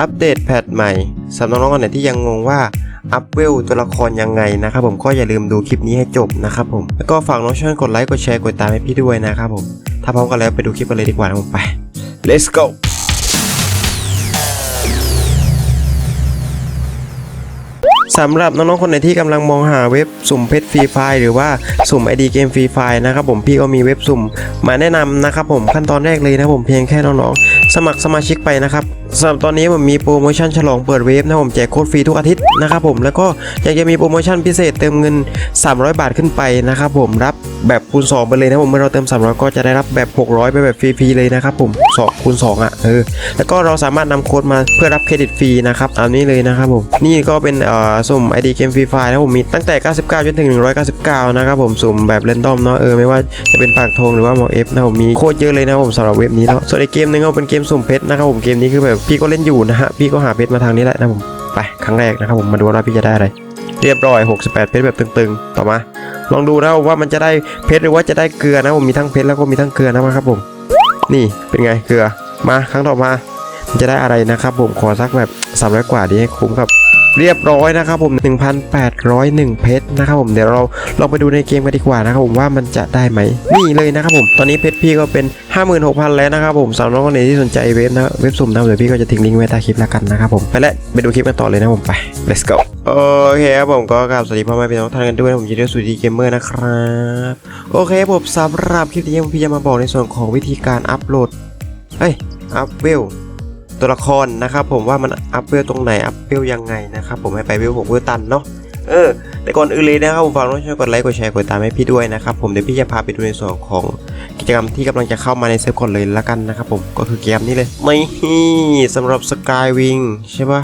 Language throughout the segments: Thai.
อัปเดตแพทใหม่สำหรับน้องๆคนไหนที่ยังงงว่าอัพเวลตัวละครยังไงนะครับผมก็อย่าลืมดูคลิปนี้ให้จบนะครับผมแล้วก็ฝากน้องช่วยกดไลค์กดแชร์กดตามให้พี่ด้วยนะครับผมถ้าพร้อมกันแล้วไปดูคลิปกันเลยดีกว่านะผมไป let's go สำหรับน้องๆคนไหนที่กำลังมองหาเว็บสุ่มเพชรฟรีไฟล์หรือว่าสุ่มไอดีเกมฟรีไฟล์นะครับผมพี่ก็มีเว็บสุ่มมาแนะนำนะครับผมขั้นตอนแรกเลยนะผมเพียงแค่น้องๆสมัครสมาชิกไปนะครับสำหรับตอนนี้ผมมีโปรโมชั่นฉลองเปิดเว็บนะผมแจกโค้ดฟรีทุกอาทิตย์นะครับผมแล้วก็อยากจะมีโปรโมชั่นพิเศษเติมเงิน 300 บาทขึ้นไปนะครับผมรับแบบคูณ 2 ไปเลยนะผมเมื่อเราเติม 300 ก็จะได้รับแบบ 600 ไปแบบฟรีๆเลยนะครับผม2คูณ2อะเออแล้วก็เราสามารถนำโค้ดมาเพื่อรับเครดิตฟรีนะครับตามนี้เลยนะครับผมนี่ก็เป็นเอ่อสุ่ม ID เกมฟรีไฟล์นะผมมีตั้งแต่ 99จนถึง 199 นะครับผมสุ่มแบบเรนดอมเนาะเออไม่ว่าจะเป็นปากธงหรือว่าหมอเอฟนะผมมีโคตรเยอะเลยนะผมสำหรับเว็บนี้เนาะส่วนอีกเกมนึงก็เป็นเกมสุ่มเพชรนะครับผมเกมนี้คือแบบพี่ก็เล่นอยู่นะฮะพี่ก็หาเพชรมาทางนี้แหละนะผมไปครั้งแรกนะครับผมมาดูว่าพี่จะได้อะไรเรียบร้อย 68 เพชรแบบตึงๆ ต่อมา ลองดูนะว่ามันจะได้เพชรหรือว่าจะได้เกลือนะผมมีทั้งเพชรแล้วก็มีทั้งเกลือนะครับผม นี่เป็นไงเกลือมาครั้งต่อมามันจะได้อะไรนะครับผมขอสักแบบ300กว่าดีให้คุ้มครับ เรียบร้อยนะครับผม 1,801 เพชรนะครับผมเดี๋ยวเราลองไปดูในเกมกันดีกว่านะครับผมว่ามันจะได้ไหมนี่เลยนะครับผมตอนนี้เพชรพี่ก็เป็น 56,000 แล้วนะครับผมสำหรับน้องคนไหนที่สนใจเว็บนะเว็บสุ่มนะเดี๋ยวพี่ก็จะทิ้งลิงก์ไว้ใต้คลิปแล้วกันนะครับผมไปแล้วไปดูคลิปกันต่อเลยนะผมไป let's go โอเคครับผมก็กราบสวัสดีพ่อแม่พี่น้องท่านกันด้วยผมยินดีต้อนรับสู่ดีเกมเมอร์นะครับโอเคผมสำหรับคลิปนี้พี่จะมาบอกในส่วนของวิธีการอัปโหลดเฮ้ยอัพเวล ตัวละครนะครับผมว่ามันอัพเวลตรงไหนอัพเวลยังไงนะครับผมให้ไปเวลหกเวลตันเนาะเออแต่ก่อนอื่นเลยนะครับผมฝากน้องช่วยกดไลค์กดแชร์กดตามให้พี่ด้วยนะครับผมเดี๋ยวพี่จะพาไปดูในส่วนของกิจกรรมที่กำลังจะเข้ามาในเซิร์ฟก่อนเลยละกันนะครับผมก็คือเกมนี้เลยไม่สำหรับสกายวิงใช่ปะ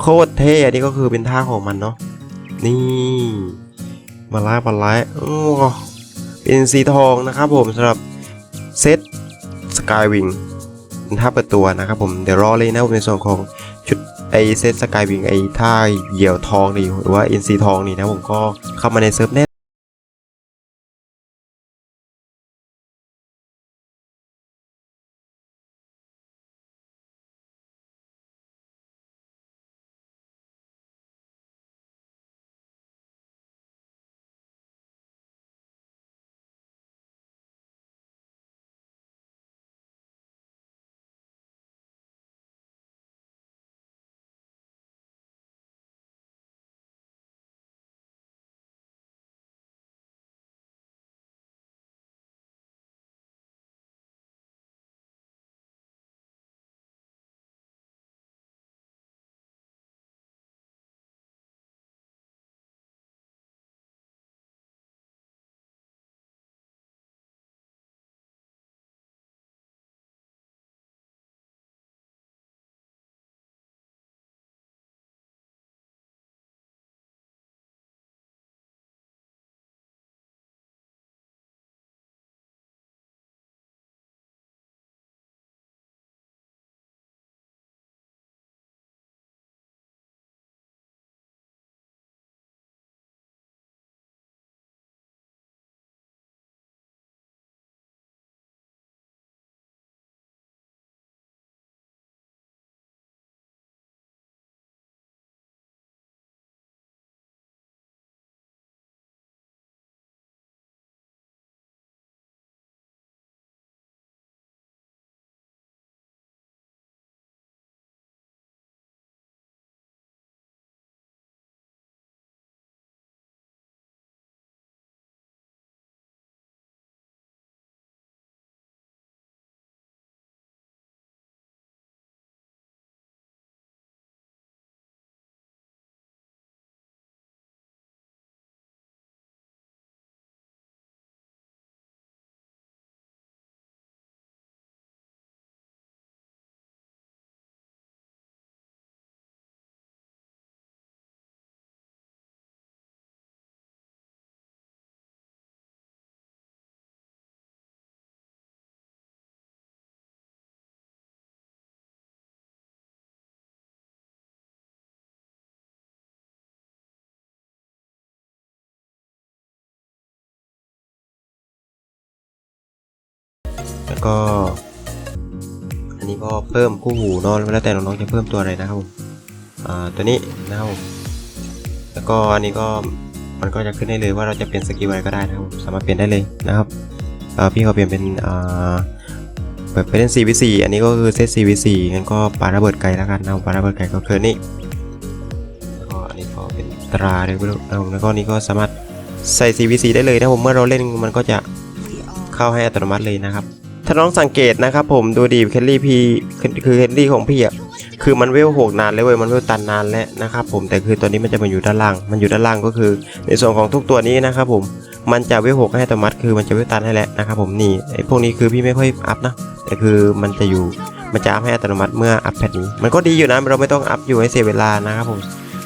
โคตรเท่อันนี้ก็คือเป็นท่าของมันเนาะนี่มาไล่มาไล่โอ้เป็นสีทองนะครับผมสำหรับเซตสกายวิง ท่าเปิดตัวนะครับผมเดี๋ยวรอเลยนะผมในส่วนของชุดไอเซตสกายวิงไอท่าเหยี่ยวทองนี่หรือว่าอินซีทองนี่นะผมก็เข้ามาในเซิร์ฟแน่ แล้วก็ อันนี้ก็เพิ่มคู่หูเนอะแล้วแต่น้องๆจะเพิ่มตัวอะไรนะครับผมอ่าตัวนี้นะครับผมแล้วก็อันนี้ก็มันก็จะขึ้นได้เลยว่าเราจะเปลี่ยนสกิลอะไรก็ได้นะครับสามารถเปลี่ยนได้เลยนะครับอ่าพี่เขาเปลี่ยนเป็นอ่าเปิดไปเล่น 4v4 อันนี้ก็คือเซต 4v4 งั้นก็ปาระเบิดไกลแล้วกันนะครับปาระเบิดไกลก็คือนี่แล้วก็อันนี้ก็เป็นตราเลยไม่รู้นะครับแล้วก็นี่ก็สามารถใส่ 4v4 ได้เลยนะครับผมเมื่อเราเล่นมันก็จะ เข้าให้อัตโนมัติเลยนะครับ ถ้าน้องสังเกตนะครับผมดูดีแคลรี่พี่คือแคลรี่ของพี่อะคือมันเวลหกนานเลยเว้ยมันเวลตันนานแล้วนะครับผมแต่คือตัวนี้มันจะมาอยู่ด้านล่าง มันอยู่ด้านล่างก็คือ ในส่วนของทุกตัวนี้นะครับผมมันจะเวลหกให้อัตโนมัติคือมันจะเวลตันให้แล้วนะครับผมนี่ไอ้พวกนี้คือพี่ไม่ค่อยอัพนะแต่คือมันจะอยู่มันจะอัพให้อัตโนมัติเมื่ออัพแพทนี้ มันก็ดีอยู่นะเราไม่ต้องอัพอยู่ให้เสียเวลานะครับผม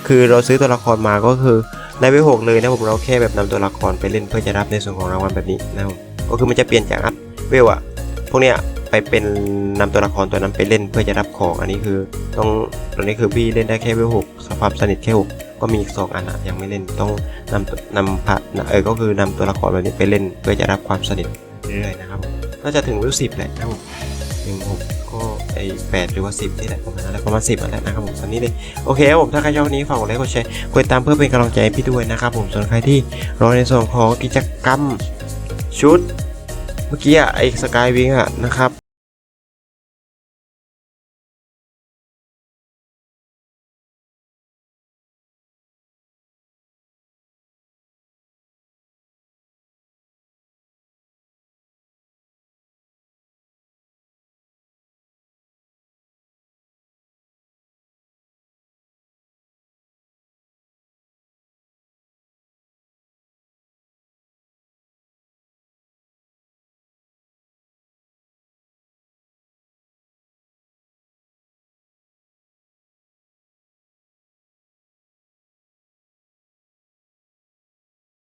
คือเราซื้อตัวละครมาก็คือในเวลหกเลยนะผมเราแค่แบบนำตัวละครไปเล่นเพื่อจะรับในส่วนของรางวัลแบบนี้นะครับ ก็คือมันจะเปลี่ยนจากอัพเวลอะพวกเนี้ยไปเป็นนำตัวละครตัวนั้นไปเล่นเพื่อจะรับของอันนี้คือต้องตอนนี้คือพี่เล่นได้แค่เวลหกสภาพสนิทแค่หกก็มีอีกสองอันอะยังไม่เล่นต้องนำนำพะเออก็คือนำตัวละครแบบนี้ไปเล่น เพื่อจะรับความสนิทเรื่อยๆนะครับน่าจะถึงเวลสิบแหละนะครับผมถึงหกก็ไอแปดหรือว่าสิบนี่แหละประมาณนั้นแหละประมาณสิบนั่นแหละนะครับผมตอนนี้เลยโอเคครับผมถ้าใครชอบวันนี้ฝากกดไลค์กดแชร์กดติดตามเพื่อเป็นกำลังใจให้พี่ด้วยนะครับผมส่วนใครที่รอในส่วนของกิจกรรม ชุด เมื่อกี้อะไอสกายวิงอะนะครับ